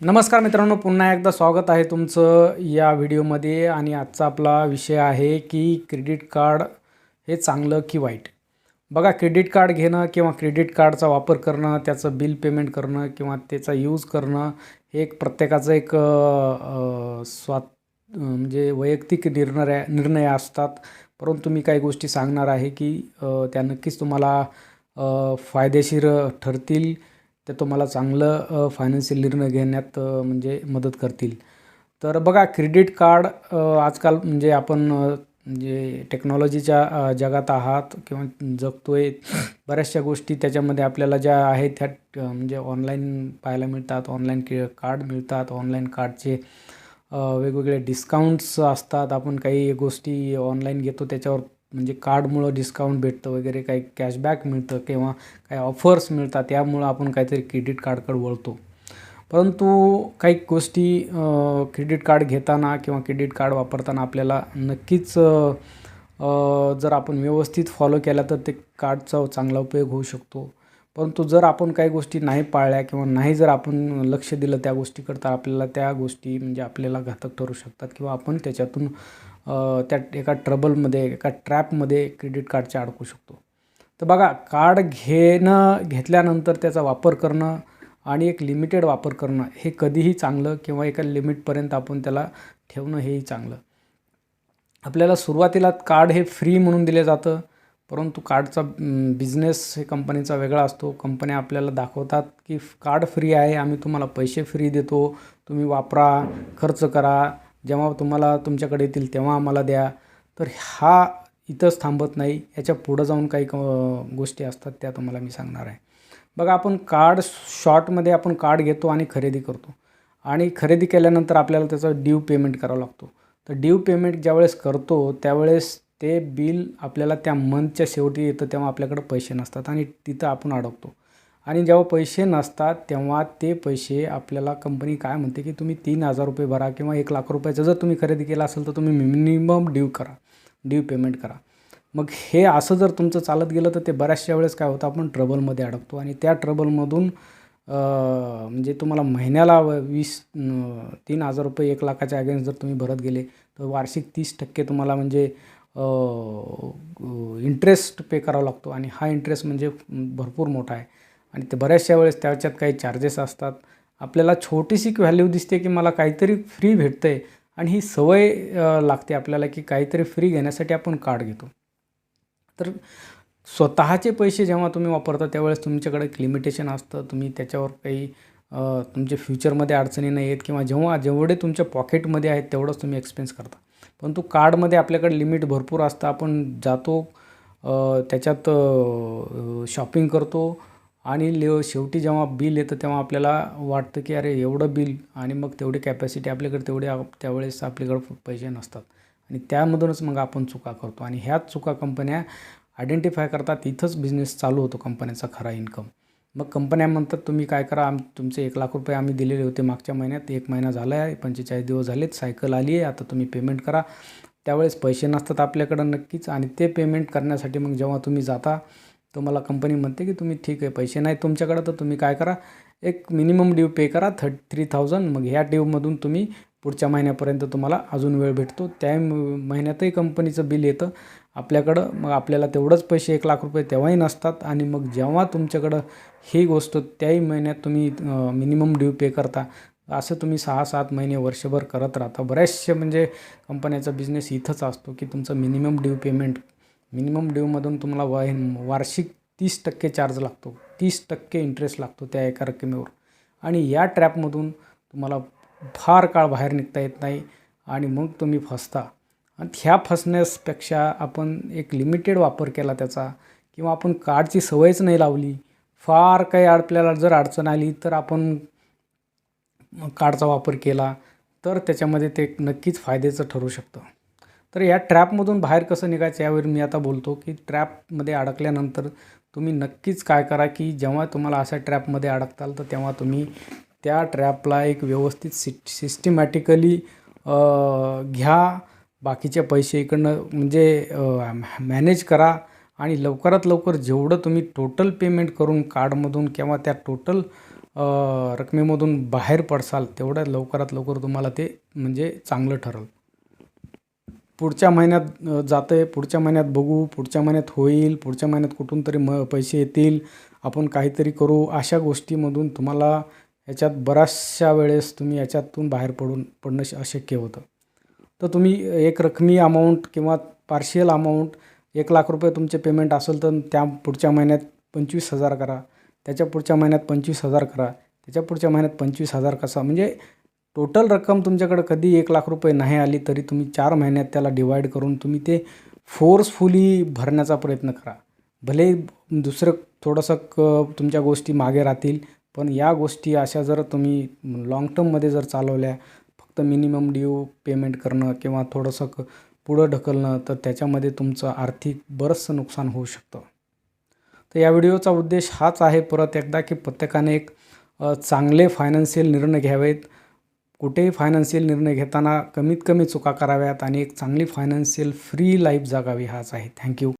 नमस्कार मित्रांनो पुन्हा एकदा स्वागत आहे तुमचं या व्हिडिओमध्ये. आणि आजचा आपला विषय आहे की क्रेडिट कार्ड हे चांगलं की वाईट? बघा क्रेडिट कार्ड घेणं किंवा क्रेडिट कार्डचा वापर करणं त्याचं बिल पेमेंट करणं किंवा त्याचा यूज करणं हे एक प्रत्येकाचं एक स्वात म्हणजे वैयक्तिक निर्णय निर्णय असतात. परंतु मी काही गोष्टी सांगणार आहे की त्या नक्कीच तुम्हाला फायदेशीर ठरतील. ते तुम्हाला चांगलं फायनान्शियल निर्णय घेण्यात म्हणजे मदत करतील. तर बघा क्रेडिट कार्ड आजकाल म्हणजे आपण जे म्हणजे टेक्नॉलॉजीच्या जगात आहात किंवा जगतोय बऱ्याचशा गोष्टी त्याच्यामध्ये आपल्याला ज्या आहेत त्या म्हणजे ऑनलाईन पाहायला मिळतात. ऑनलाईन के कार्ड मिळतात. ऑनलाईन कार्डचे वेगवेगळे डिस्काउंट्स असतात. आपण काही गोष्टी ऑनलाईन घेतो त्याच्यावर म्हणजे कार्डमुळं डिस्काउंट भेटतं वगैरे काही कॅशबॅक मिळतं किंवा काही ऑफर्स मिळतात त्यामुळं आपण काहीतरी क्रेडिट कार्डकडे वळतो. परंतु काही गोष्टी क्रेडिट कार्ड घेताना किंवा क्रेडिट कार्ड वापरताना आपल्याला नक्कीच जर आपण व्यवस्थित फॉलो केला तर ते कार्डचा चांगला उपयोग होऊ शकतो. परंतु जर आपण काही गोष्टी नाही पाळल्या किंवा नाही जर आपण लक्ष दिलं त्या गोष्टीकडं तर आपल्याला त्या गोष्टी म्हणजे आपल्याला घातक ठरू शकतात किंवा आपण त्याच्यातून त्या एका ट्रबलमध्ये एका ट्रॅपमध्ये क्रेडिट कार्डच्या अडकू शकतो. तर बघा कार्ड घेणं घेतल्यानंतर त्याचा वापर करणं आणि एक लिमिटेड वापर करणं हे कधीही चांगलं किंवा एका लिमिटपर्यंत आपण त्याला ठेवणं हेही चांगलं. आपल्याला सुरुवातीला कार्ड हे फ्री म्हणून दिलं जातं. परंतु कार्डचा बिझनेस हे कंपनीचा वेगळा असतो. कंपन्या आपल्याला दाखवतात की कार्ड फ्री आहे आम्ही तुम्हाला पैसे फ्री देतो. तुम्ही वापरा खर्च करा. जेव्हा तुम्हाला तुमच्याकडे येतील तेव्हा आम्हाला द्या. तर हा इथंच थांबत नाही. याच्या पुढं जाऊन काही क गोष्टी असतात त्या तुम्हाला मी सांगणार आहे. बघा आपण कार्ड शॉर्टमध्ये आपण कार्ड घेतो आणि खरेदी करतो. आणि खरेदी केल्यानंतर आपल्याला त्याचं ड्यू पेमेंट करावं लागतो. तर ड्यू पेमेंट ज्यावेळेस करतो त्यावेळेस ते बिल आपल्याला त्या मंथच्या शेवटी येतं तेव्हा आपल्याकडं पैसे नसतात आणि तिथं आपण अडकतो. आणि जेव्हा पैसे नसतात तेव्हा ते पैसे आपल्याला कंपनी काय म्हणते की तुम्ही तीन हजार रुपये भरा किंवा एक लाख रुपयाचं जर तुम्ही खरेदी केला असेल तर तुम्ही मिनिमम ड्यू करा. ड्यू पेमेंट करा. मग हे असं जर तुमचं चालत गेलं तर ते बऱ्याचशा वेळेस काय होतं आपण ट्रबलमध्ये अडकतो. आणि त्या ट्रबलमधून म्हणजे तुम्हाला महिन्याला व- वीस तीन हजार रुपये एक लाखाच्या अगेन्स्ट जर तुम्ही भरत गेले तर वार्षिक तीस टक्के तुम्हाला म्हणजे इंटरेस्ट पे करावा लागतो. आणि हा इंटरेस्ट म्हणजे भरपूर मोठा आहे. आणि ते बऱ्याचशा वेळेस त्याच्यात काही चार्जेस असतात. आपल्याला छोटीशी व्हॅल्यू दिसते की मला काहीतरी फ्री भेटतं आहे आणि ही सवय लागते आपल्याला की काहीतरी फ्री घेण्यासाठी आपण कार्ड घेतो. तर स्वतःचे पैसे जेव्हा तुम्ही वापरता त्यावेळेस तुमच्याकडे एक लिमिटेशन असतं. तुम्ही त्याच्यावर काही तुमचे तुमच्या फ्युचरमध्ये अडचणी नाही आहेत किंवा जेव्हा जेवढे तुमच्या पॉकेटमध्ये आहेत तेवढंच तुम्ही एक्सपेन्स करता. परंतु कार्डमध्ये आपल्याकडे लिमिट भरपूर असतं. आपण जातो त्याच्यात शॉपिंग करतो आणि ले शेवटी जेव्हा बिल येतं तेव्हा आपल्याला वाटतं की अरे एवढं बिल आणि मग तेवढी कॅपॅसिटी आपल्याकडे तेवढी त्यावेळेस आपल्याकडे पैसे नसतात. आणि त्यामधूनच मग आपण चुका करतो. आणि ह्याच चुका कंपन्या आयडेंटिफाय करतात. इथंच बिझनेस चालू होतो कंपन्याचा खरा इन्कम मग कंपन्या म्हणतात तुम्ही काय करा आम तुमचे एक लाख रुपये आम्ही दिलेले होते मागच्या महिन्यात एक महिना झाला आहे पंचेचाळीस दिवस झालेत सायकल आली आहे आता तुम्ही पेमेंट करा. त्यावेळेस पैसे नसतात आपल्याकडं नक्कीच आणि ते पेमेंट करण्यासाठी मग जेव्हा तुम्ही जाता तुम्हाला कंपनी म्हणते की तुम्ही ठीक आहे पैसे नाही तुमच्याकडं तर तुम्ही काय करा एक मिनिमम ड्यू पे करा थर्ट थ्री थाउजंड मग ह्या ड्यूमधून तुम्ही पुढच्या महिन्यापर्यंत तुम्हाला अजून वेळ भेटतो. त्या महिन्यातही कंपनीचं बिल येतं आपल्याकडं मग आपल्याला तेवढंच पैसे एक लाख रुपये तेव्हाही नसतात आणि मग जेव्हा तुमच्याकडं ही गोष्ट त्याही महिन्यात तुम्ही मिनिमम ड्यू पे करता असं तुम्ही सहा सात महिने वर्षभर करत राहता. बऱ्याचशा म्हणजे कंपन्याचा बिझनेस इथंच असतो की तुमचं मिनिमम ड्यू पेमेंट मिनिमम ड्यूमधून तुम्हाला वा वार्षिक तीस टक्के चार्ज लागतो. तीस टक्के इंटरेस्ट लागतो त्या एका रकमेवर. आणि या ट्रॅपमधून तुम्हाला फार काळ बाहेर निघता येत नाही आणि मग तुम्ही फसता. आणि ह्या फसण्यासपेक्षा आपण एक लिमिटेड वापर केला त्याचा. किंवा आपण कार्डची सवयच नाही लावली फार काही आपल्याला जर अडचण आली तर आपण कार्डचा वापर केला तर त्याच्यामध्ये ते नक्कीच फायद्याचं ठरू शकतं. तर या ट्रॅपमधून बाहेर कसं निघायचं यावर मी आता बोलतो की ट्रॅपमध्ये अडकल्यानंतर तुम्ही नक्कीच काय करा की जेव्हा तुम्हाला अशा ट्रॅपमध्ये अडकताल तर तेव्हा तुम्ही त्या ट्रॅपला एक व्यवस्थित सि सिस्टमॅटिकली घ्या. बाकीचे पैसे इकडनं म्हणजे मॅनेज करा आणि लवकरात लवकर जेवढं तुम्ही टोटल पेमेंट करून कार्डमधून किंवा त्या टोटल रकमेमधून बाहेर पडसाल तेवढ्या लवकरात लवकर तुम्हाला ते म्हणजे चांगलं ठरल. पुढच्या महिन्यात जातं आहे पुढच्या महिन्यात बघू पुढच्या महिन्यात होईल पुढच्या महिन्यात कुठून तरी म पैसे येतील आपण काहीतरी करू अशा गोष्टीमधून तुम्हाला ह्याच्यात बऱ्याचशा वेळेस तुम्ही याच्यातून बाहेर पडून पडणं श- अशक्य होतं. तर तुम्ही एक रकमी अमाऊंट किंवा पार्शियल अमाऊंट एक लाख रुपये तुमचे पेमेंट असेल तर त्या पुढच्या महिन्यात पंचवीस हजार करा. त्याच्या पुढच्या महिन्यात पंचवीस हजार करा. त्याच्या पुढच्या महिन्यात पंचवीस हजार कसा? म्हणजे टोटल रक्कम तुमच्याकडे कधी एक लाख रुपये नाही आली तरी तुम्ही चार महिन्यात त्याला डिवाईड करून तुम्ही ते फोर्सफुली भरण्याचा प्रयत्न करा. भले दुसरं थोडंसं क तुमच्या गोष्टी मागे राहतील पण या गोष्टी अशा जर तुम्ही लाँग टर्ममध्ये जर चालवल्या फक्त मिनिमम ड्यू पेमेंट करणं किंवा थोडंसं क पुढं ढकलणं तर त्याच्यामध्ये तुमचं आर्थिक बरंचसं नुकसान होऊ शकतं. तर या व्हिडिओचा उद्देश हाच आहे परत एकदा की प्रत्येकाने एक चांगले फायनान्शियल निर्णय घ्यावेत. कुठेही फायनान्शियल निर्णय घेताना कमीत कमी चुका कराव्यात आणि एक चांगली फायनान्शियल फ्री लाईफ जगावी हाच आहे. थँक्यू